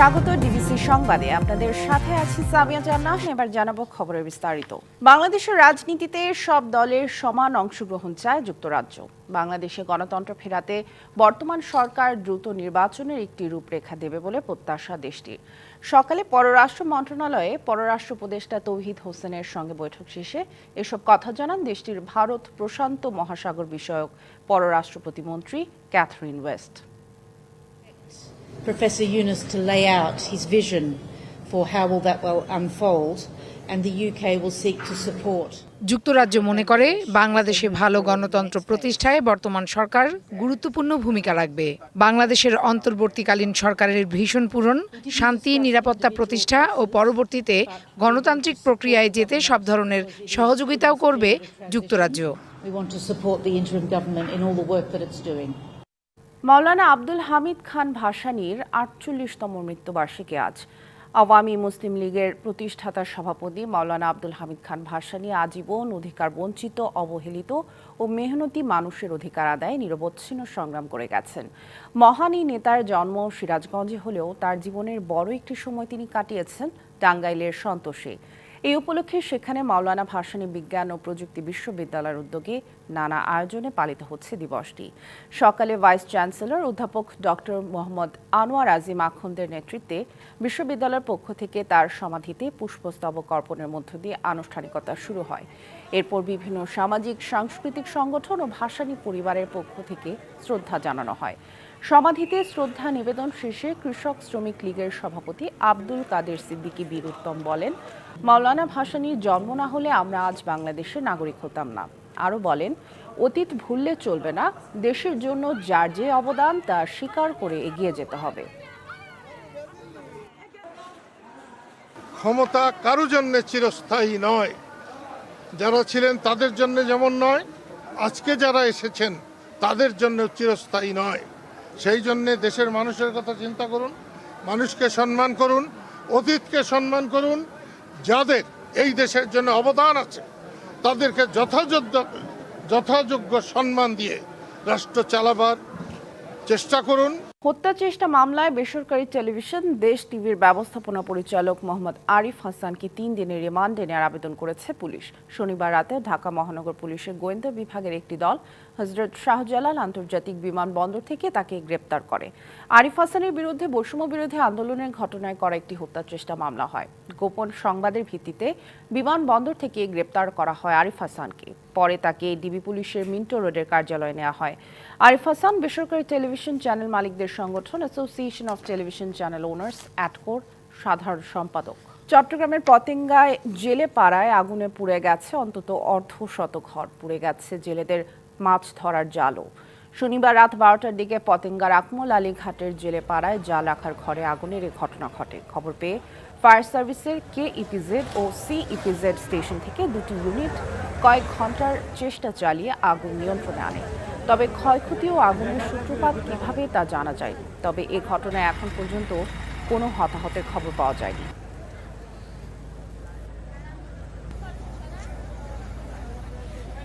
স্বাগত ডিবিসি সংবাদে। আপনাদের সাথে আছি সামিয়া জান্নাহ। এবার জানাব খবরের বিস্তারিত। বাংলাদেশের রাজনীতিতে সব দলের সমান অংশগ্রহণ চায় যুক্তরাজ্য। বাংলাদেশে গণতন্ত্র ফেরাতে বর্তমান সরকার দ্রুত নির্বাচনের একটি রূপরেখা দেবে বলে প্রত্যাশা দেশটির। সকালে পররাষ্ট্র মন্ত্রণালয়ে পররাষ্ট্র উপদেষ্টা তৌহিদ হোসেনের সঙ্গে বৈঠক শেষে এসব কথা জানান দেশটির ভারত প্রশান্ত মহাসাগর বিষয়ক পররাষ্ট্র প্রতিমন্ত্রী Katherine West. Professor Yunus to lay out his vision for how will that will unfold, and the UK will seek to support. যুক্তরাজ্য মনে করে বাংলাদেশে ভালো গণতন্ত্র প্রতিষ্ঠায় বর্তমান সরকার গুরুত্বপূর্ণ ভূমিকা রাখবে। বাংলাদেশের অন্তর্বর্তীকালীন সরকারের ভীষণ পূরণ শান্তি নিরাপত্তা প্রতিষ্ঠা ও পরবর্তীতে গণতান্ত্রিক প্রক্রিয়ায় যেতে সব ধরনের সহযোগিতাও করবে যুক্তরাজ্য। মাওলানা আব্দুল হামিদ খান ভাসানীর আটচল্লিশতম মৃত্যুবার্ষিকী আজ। আওয়ামী মুসলিম লীগের প্রতিষ্ঠাতা সভাপতি মাওলানা আব্দুল হামিদ খান ভাসানী আজীবন অধিকার বঞ্চিত, অবহেলিত ও মেহনতি মানুষের অধিকার আদায়ে নিরবচ্ছিন্ন সংগ্রাম করে গেছেন। মহান নেতার জন্ম সিরাজগঞ্জে হলেও তার জীবনের বড় একটি সময় তিনি কাটিয়েছেন টাঙ্গাইলের সন্তোষে। এই উপলক্ষে সেখানে মাওলানা ভাসানী বিজ্ঞান ও প্রযুক্তি বিশ্ববিদ্যালয়ের উদ্যোগে নানা আয়োজনে পালিত হচ্ছে দিবসটি। সকালে ভাইস চ্যান্সেলর অধ্যাপক ডক্টর মোহাম্মদ আনোয়ার আজিম আখন্দের নেতৃত্বে বিশ্ববিদ্যালয়ের পক্ষ থেকে তার সমাধিতে পুষ্পস্তবক অর্পণের মধ্য দিয়ে আনুষ্ঠানিকতা শুরু হয়। এরপর বিভিন্ন সামাজিক, সাংস্কৃতিক সংগঠন ও ভাসানী পরিবারের পক্ষ থেকে শ্রদ্ধা জানানো হয়। সমাধিতে শ্রদ্ধা নিবেদন শেষে কৃষক শ্রমিক লীগের সভাপতি আব্দুল কাদের সিদ্দিকী বীর উত্তম বলেন, মাওলানা ভাসানীর জন্ম না হলে আমরা আজ বাংলাদেশের নাগরিক হতাম না। আরও বলেন, অতীত ভুললে চলবে না, দেশের জন্য যার যে অবদান তা স্বীকার করে এগিয়ে যেতে হবে। ক্ষমতা কারও জন্য চিরস্থায়ী নয়। যারা ছিলেন তাদের জন্য যেমন নয়, আজকে যারা এসেছেন তাদের জন্য চিরস্থায়ী নয়। সেই জন্যে দেশের মানুষের কথা চিন্তা করুন, মানুষকে সম্মান করুন, অতীতকে সম্মান করুন, যাদের এই দেশের জন্য অবদান আছে, তাদেরকে যথাযোগ্য যথাযোগ্য সম্মান দিয়ে রাষ্ট্র চালাবার চেষ্টা করুন। হত্যা চেষ্টা মামলায় বেসরকারি টেলিভিশন দেশ টিভির ব্যবস্থাপনা পরিচালক মোহাম্মদ আরিফ হাসানকে তিন দিনের রিমান্ডে নেওয়ার আবেদন করেছে পুলিশ। শনিবার রাতে ঢাকা মহানগর পুলিশের গোয়েন্দা বিভাগের একটি দল হজরত শাহজালাল আন্তর্জাতিক বিমানবন্দর থেকে তাকে গ্রেপ্তার করে। আরিফ হাসানের বিরুদ্ধে বৈষম্য বিরোধী আন্দোলনের ঘটনায় করা একটি হত্যা চেষ্টা মামলা হয়। গোপন সংবাদের ভিত্তিতে বিমানবন্দর থেকে গ্রেপ্তার করা হয় আরিফ হাসানকে। পরে তাকে ডিবি পুলিশের মিন্টো রোডের কার্যালয়ে নেওয়া হয়। আরিফ হাসান বেসরকারি টেলিভিশন চ্যানেল মালিকদের সংগঠন association of television channel owners অ্যাটকোর সাধারণ সম্পাদক। চট্টগ্রামের পতেঙ্গায় জেলে পাড়ায় আগুনে পুড়ে গেছে, অন্তত অর্ধ শত ঘর পুড়ে গেছে জেলেদের মাছ ধরার জালও। শনিবার রাত বারোটার দিকে পতেঙ্গার আকমল আলী ঘাটের জেলে পাড়ায় জাল রাখার ঘরে আগুনের এ ঘটনা ঘটে। খবর পেয়ে ফায়ার সার্ভিসের কে ইপিজেড ও সি ইপিজেড স্টেশন থেকে দুটি ইউনিট কয়েক ঘণ্টার চেষ্টা চালিয়ে আগুন নিয়ন্ত্রণে আনে। তবে ক্ষয়ক্ষতি ও আগুনের সূত্রপাত কীভাবে তা জানা যায় তবে এ ঘটনায় এখন পর্যন্ত কোনো হতাহতের খবর পাওয়া যায়নি।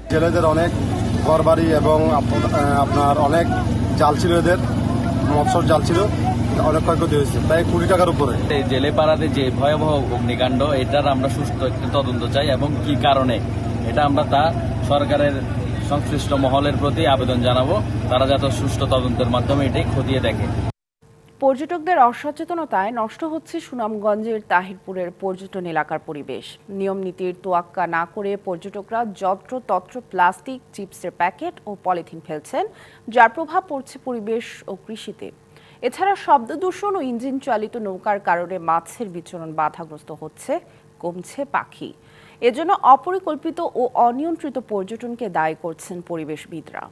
ছেলেদের অনেক ঘর বাড়ি এবং আপ- আপনার অনেক জাল ছিল এদের মৎস্য জাল ছিল, অনেক ক্ষয়ক্ষতি হয়েছে, প্রায় কুড়ি টাকার উপরে। এই জেলে পাড়াতে যে ভয়াবহ অগ্নিকাণ্ড, এটার আমরা সুস্থ একটি তদন্ত চাই এবং কি কারণে? এটা আমরা তা সরকারের সংশ্লিষ্ট মহলের প্রতি আবেদন জানাব, তারা যাতে সুষ্ঠু তদন্তের মাধ্যমে এটি খতিয়ে দেখে। পর্যটকদের অসচেতনতায় নষ্ট হচ্ছে সুনামগঞ্জের তাহিরপুরের পর্যটন এলাকার পরিবেশ। নিয়ম নীতির তোয়াক্কা না করে পর্যটকরা যত্র তত্র প্লাস্টিক, চিপসের প্যাকেট ও পলিথিন ফেলছেন, যার প্রভাব পড়ছে পরিবেশ ও কৃষিতে। এছাড়া শব্দ দূষণ ও ইঞ্জিন চালিত নৌকার কারণে মাছের বিচরণ বাধাগ্রস্ত হচ্ছে, কমছে পাখি। এজন্য অপরিকল্পিত ও অনিয়ন্ত্রিত পর্যটনকে দায়ী করছেন পরিবেশবিদরা।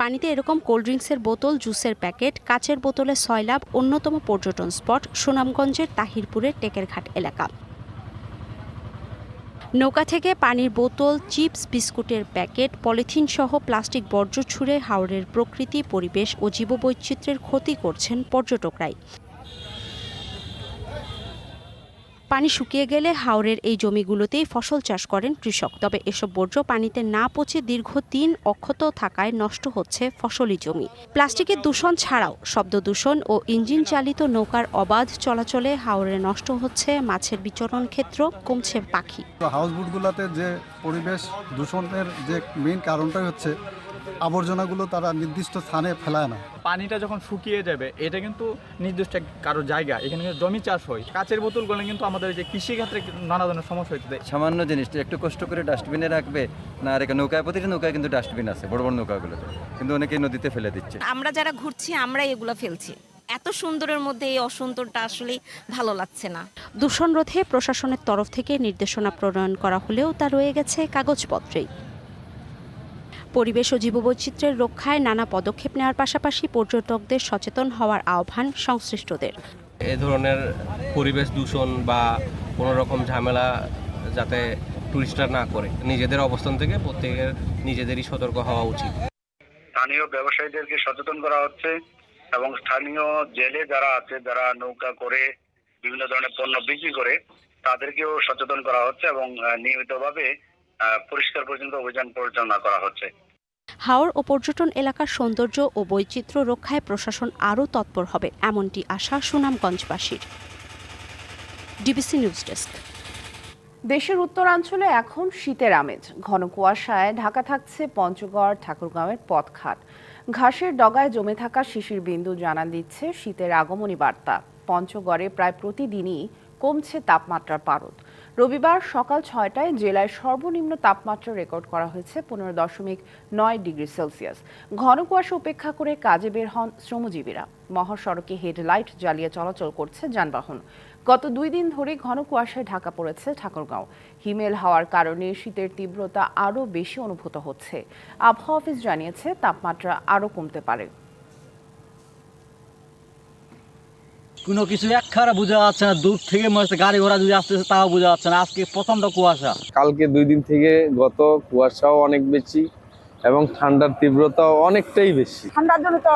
পানিতে এরকম কোল্ড ড্রিঙ্কসের বোতল, জুসের প্যাকেট, কাচের বোতলে সয়লাভ অন্যতম পর্যটন স্পট সুনামগঞ্জের তাহিরপুরের টেকেরঘাট এলাকা। নৌকা থেকে পানির বোতল, চিপস, বিস্কুটের প্যাকেট, পলিথিন সহ প্লাস্টিক বর্জ্য ছুঁড়ে হাওড়ের প্রকৃতি, পরিবেশ ও জীববৈচিত্র্যের ক্ষতি করছেন পর্যটকরাই। পানি শুকিয়ে গেলে হাওরের এই জমিগুলোতেই ফসল চাষ করেন কৃষক। তবে এসব বর্জ্য পানিতে না পচে দীর্ঘ তিন অক্ষত থাকায় নষ্ট হচ্ছে ফসলি জমি। প্লাস্টিকের দূষণ ছাড়াও শব্দ দূষণ ও ইঞ্জিন চালিত নৌকার অবাধ চলাচলে হাওরে নষ্ট হচ্ছে মাছের বিচরণ ক্ষেত্র, কমছে পাখি। হাউসবোটগুলোতে যে পরিবেশ দূষণের যে মেইন কারণটাই হচ্ছে আবর্জনাগুলো তারা নির্দিষ্ট স্থানে ফেলায় না। পানিটা যখন শুকিয়ে যাবে এটা কিন্তু নির্দিষ্ট এক কারও জায়গা। এখানে কিন্তু জমি চাষ হয়। কাচের বোতলগুলো কিন্তু আমাদের এই যে কৃষিক্ষেত্রে নানা ধরনের সমস্যা হচ্ছে সামান্য জিনিসটা একটু কষ্ট করে ডাস্টবিনে রাখবে না আর নৌকায় প্রতিটা নৌকায় কিন্তু ডাস্টবিন আছে বড় বড় নৌকাগুলোতে। কিন্তু অনেকে নদীতে ফেলে দিচ্ছে। আমরা যারা ঘুরছি আমরা এগুলো ফেলছি। এত সুন্দরের মধ্যে এই অসুন্দরটা আসলে ভালো লাগছে না। দূষণ রোধে প্রশাসনের তরফ থেকে নির্দেশনা প্রণয়ন করা হলেও তা রয়ে গেছে কাগজপত্রেই। পরিবেশ ও জীববৈচিত্র্যের রক্ষায় নানা পদক্ষেপ নেওয়ার পাশাপাশি পর্যটকদের সচেতন হওয়ার আহ্বান সংশ্লিষ্টদের। এ ধরনের পরিবেশ দূষণ বা কোনো রকম ঝামেলা যাতে টুরিস্টরা না করে নিজেদের অবস্থান থেকে প্রত্যেকের নিজেদেরই সতর্ক হওয়া উচিত। স্থানীয় ব্যবসায়ীদেরকে সচেতন করা হচ্ছে এবং স্থানীয় জেলে যারা আছে যারা নৌকা করে বিভিন্ন ধরনের পণ্য বিক্রি করে তাদেরকেও সচেতন করা হচ্ছে এবং নিয়মিতভাবে পরিষ্কার পরিচ্ছন্ন অভিযান পরিচালনা করা হচ্ছে। হাওর ও পর্যটন এলাকার সৌন্দর্য ও বৈচিত্র্য রক্ষায় প্রশাসন আরও তৎপর হবে এমনটি আশা সুনামগঞ্জবাসীর। DBC news desk. দেশের উত্তরাঞ্চলে এখন শীতের আমেজ। ঘন কুয়াশায় ঢাকা থাকছে পঞ্চগড় ঠাকুরগাঁওয়ের পথঘাট। ঘাসের ডগায় জমে থাকা শিশির বিন্দু জানান দিচ্ছে শীতের আগমনী বার্তা। পঞ্চগড়ে প্রায় প্রতিদিনই কমছে তাপমাত্রার পারদ। রবিবার সকাল ছয়টায় জেলায় সর্বনিম্ন তাপমাত্রা রেকর্ড করা হয়েছে পনেরো দশমিক নয় ডিগ্রি সেলসিয়াস। ঘন কুয়াশা উপেক্ষা করে কাজে বের হন শ্রমজীবীরা। মহাসড়কে হেডলাইট জ্বালিয়ে চলাচল করছে যানবাহন। গত দুই দিন ধরে ঘন কুয়াশায় ঢাকা পড়েছে ঠাকুরগাঁও। হিমেল হওয়ার কারণে শীতের তীব্রতা আরও বেশি অনুভূত হচ্ছে। আবহাওয়া অফিস জানিয়েছে, তাপমাত্রা আরও কমতে পারে। কোনো কিছু এক খারা বোঝা যাচ্ছে না দূর থেকে মনে হচ্ছে গাড়ি ঘোড়া যদি আসতেছে তাও বোঝা যাচ্ছে না। আজকে প্রচণ্ড কুয়াশা। কালকে দুই দিন থেকে গত কুয়াশাও অনেক বেশি এবং ঠান্ডার তীব্রতাও অনেকটাই বেশি। ঠান্ডার জন্য তো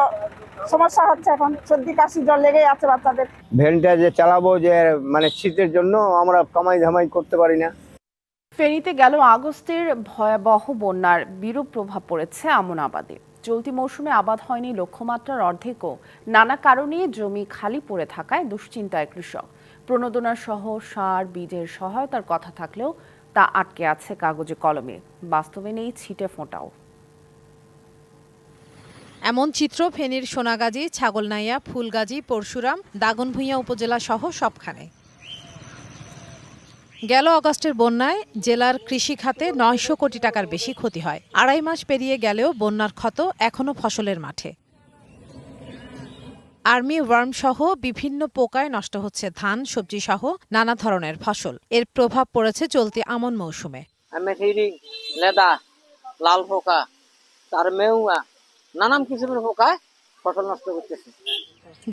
সমস্যা হচ্ছে এখন সর্দি কাশি জ্বর লেগেই আছে বাচ্চাদের। ভ্যানটা যে চালাবো যে মানে শীতের জন্য আমরা কামাই ধামাই করতে পারি না। ফেনীতে গেল আগস্টের ভয়াবহ বন্যার বিরূপ প্রভাব পড়েছে আমন আবাদে চলতি মৌসুমে আবাদ হয়নি লক্ষ্যমাত্রার অর্ধেকও। নানা কারণে জমি খালি পড়ে থাকায় দুশ্চিন্তায় কৃষক। প্রণোদনা সহ সার, বীজের সহায়তার কথা থাকলেও তা আটকে আছে কাগজে কলমে। বাস্তবে নেই ছিটে ফোঁটাও। এমন চিত্র ফেনীর সোনাগাজী, ছাগলনাইয়া, ফুলগাজী, পরশুরাম, দাগনভূঞা উপজেলা সহ সবখানে। গেল অগস্টের বন্যায় জেলার কৃষি খাতে নয়শো কোটি টাকার বেশি ক্ষতি হয়। আড়াই মাস পেরিয়ে গেলেও বন্যার ক্ষত এখনও ফসলের মাঠে। আর্মি ওয়ার্ম সহ বিভিন্ন পোকায় নষ্ট হচ্ছে ধান সবজি সহ নানা ধরনের ফসল। এর প্রভাব পড়েছে চলতি আমন মৌসুমে। লেদা, লাল পোকা, তার মেউয়া, নানান কিসিমের পোকায় ফসল নষ্ট করতেছে।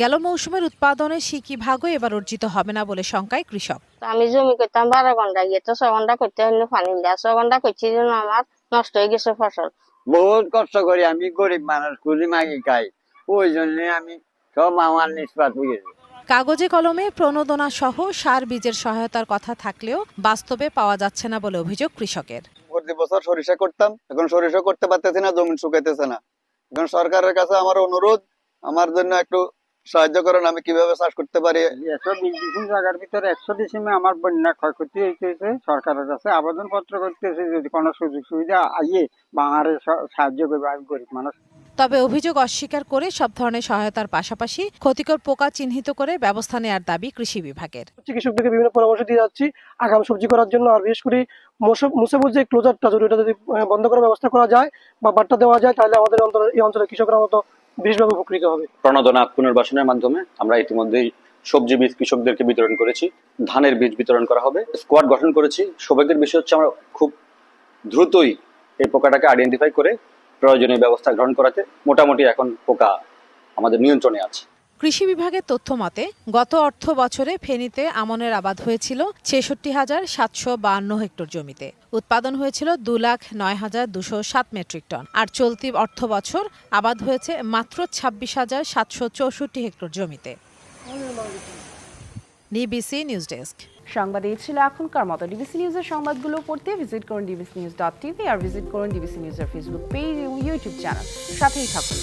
গেল মৌসুমের উৎপাদনে সিকি ভাগও এবার অর্জিত হবে না বলে শঙ্কায় কৃষক। আমি জমি করতাম বারো ঘণ্টা গিয়ে তো ছ ঘণ্টা করতে হলে পানি দেওয়া ছ ঘণ্টা করছি জন্য আমার নষ্ট হয়ে গেছে ফসল। বহুত কষ্ট করি আমি গরিব মানুষ কুলি মাগি খাই। ওই জন্য আমি সব আমার নিষ্পাত হয়ে গেছে। কাগজে কলমে প্রণোদনা সহ সার বীজের সহায়তার কথা থাকলেও বাস্তবে পাওয়া যাচ্ছে না বলে অভিযোগ কৃষকের। প্রতি বছর সরিষা করতাম এখন সরিষা করতে পারতেছি না জমি শুকাইতেছে না। এখন সরকারের কাছে আমার অনুরোধ আমার জন্য একটু সাহায্য করেন আমি কীভাবে চাষ করতে পারি? একশো বিশ ডিসিম জায়গার ভিতরে একশো ডিসিমে আমার বন্যা ক্ষয়ক্ষতি হইতেছে সরকারের কাছে আবেদন পত্র করতেছে যদি কোনো সুযোগ সুবিধা আইয়ে বা আমার সাহায্য করবে আমি গরিব মানুষ। তবে অভিযোগ অস্বীকার করে সব ধরনের সহায়তার পাশাপাশি ক্ষতিকর পোকা চিহ্নিত করে ব্যবস্থা নেওয়ার দাবি কৃষি বিভাগের। কৃষকদেরকে বিভিন্ন পরামর্শ দিয়ে যাচ্ছি আগাম সবজি করার জন্য আর বিশেষ করে মুসেবুর যে ক্লোজারটা যদি ওটা যদি বন্ধ করার ব্যবস্থা করা যায় বা বার্তা দেওয়া যায় তাহলে আমাদের এই অঞ্চলের কৃষকরা মতো বিশেষভাবে উপকৃত হবে। প্রণোদনা পুনর্বাসনের মাধ্যমে আমরা ইতিমধ্যেই সবজি বীজ কৃষকদেরকে বিতরণ করেছি, ধানের বীজ বিতরণ করা হবে স্কোয়াড গঠন করেছি। সৌভাগ্যের বিষয় হচ্ছে আমরা খুব দ্রুতই এই পোকাটাকে আইডেন্টিফাই করে প্রয়োজনীয় ব্যবস্থা গ্রহণ করাতে। মোটামুটি এখন পোকা আমাদের নিয়ন্ত্রণে আছে। কৃষি বিভাগের তথ্য মতে, গত অর্থ বছরে ফেনীতে আমনের আবাদ হয়েছিল ছেষট্টি হাজার সাতশো বাহান্ন হেক্টর জমিতে। উৎপাদন হয়েছিল দু লাখ নয় হাজার দুশো সাত মেট্রিক টন। আর চলতি অর্থ বছর আবাদ হয়েছে মাত্র ছাব্বিশ হাজার সাতশো চৌষট্টি হেক্টর জমিতে। DBC news desk. সংবাদ এই ছিল এখনকার মতো। ডিবিসি নিউজের সংবাদগুলো পড়তে ভিজিট করুন ডিবিসি নিউজ ডট টিভি আর ভিজিট করুন ডিবিসি নিউজের ফেসবুক পেজ ইউটিউব চ্যানেল সাথেই থাকুন।